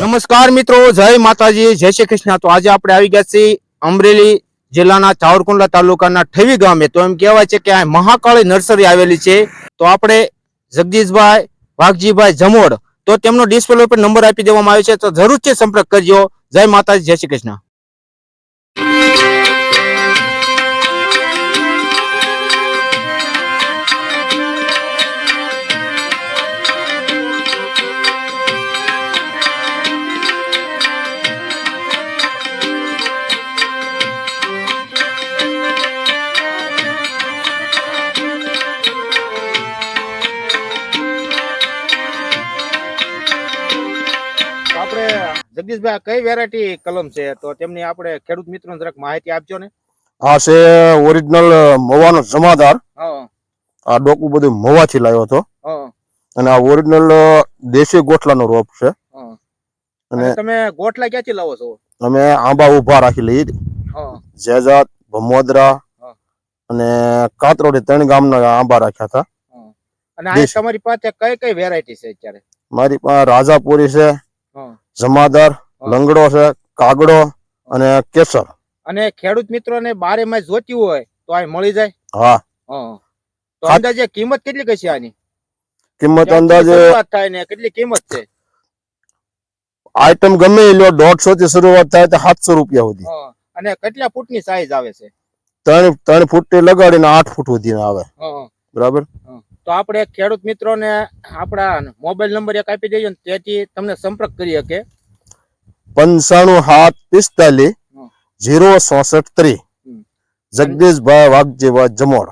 નમસ્કાર મિત્રો, જય માતાજી, જય શ્રી કૃષ્ણ. તો આજે આપણે આવી ગયા છીએ અમરેલી જિલ્લાના ચાવરકુંડલા તાલુકાના ઠેવી ગામે. તો એમ કહેવાય છે કે આ મહાકાળી નર્સરી આવેલી છે. તો આપણે જગદીશભાઈ વાઘજીભાઈ જમોડ, તો તેમનો ડિસ્પ્લે પર નંબર આપી દેવામાં આવ્યો છે. તો જરૂરથી સંપર્ક કરજો. જય માતાજી, જય શ્રી કૃષ્ણ. જગદીશભાઈ કઈ વેરાયટી કલમ છે? તો તેમની આપણે ખેડૂત મિત્રો જરાક માહિતી આપજો ને. આ છે ઓરિજિનલ મવાનો જમાદાર આ ડોકું બધું મવાથી લાવ્યો હતો. અને આ ઓરિજિનલ દેશી ગોઠલાનો રોપ છે. અને તમે ગોઠલા ક્યાંથી લાવો છો? અમે આંબા ઊભા રાખી લઈ હા. જેજાત ભમોદરા અને કાતરોડી ત્રણ ગામના આંબા રાખ્યા હતા. અને આ તમારી પાસે કઈ કઈ વેરાયટી છે અત્યારે? મારી પાસે રાજાપુરી છે. જમાદાર લંગડો છે કાગડો અને કેસર. અને ખેડૂત મિત્રોને બારે માં જોતી હોય તો આ મળી જાય? હા. તો અંદાજે કિંમત કેટલી કઈ છે આની? કિંમત અંદાજે થાય ને કેટલી કિંમત છે? આઈટમ ગમે એ લો દોઢસો થી શરૂઆત થાય તો સાતસો રૂપિયા સુધી. અને કેટલા ફૂટની સાઈઝ આવે છે? ત્રણ ત્રણ ફૂટથી લગાડીને આઠ ફૂટ સુધી આવે. બરાબર? તો આપણે ખેડૂત મિત્રોને આપણા મોબાઈલ નંબર એક આપી દઈએ તેથી તમને સંપર્ક કરી શકે. પંચાણું સાત પિસ્તાલીસ જીરો ચોસઠ ત્રી હમ. જગદીશભાઈ વાઘજીભાઈ જમોડ.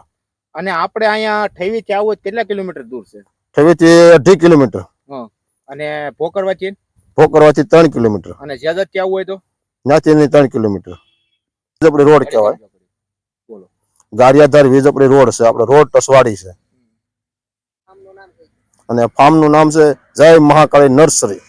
અને આપણે અહીંયા ઠેવી થી આવું કેટલા કિલોમીટર દૂર છે? ઠેવીથી અઢી કિલોમીટર. અને ભોકરવાથી? ભોકરવાથી ત્રણ કિલોમીટર. અને જ્યાદા ત્યાં હોય તો? ત્યાંથી ત્રણ કિલોમીટર. વીજપડી રોડ કહેવાય. બોલો. ગારિયાધાર વીજપડી રોડ છે. આપણે રોડ ટસવાડી છે. અને ફાર્મનું નામ છે જય મહાકાળી નર્સરી.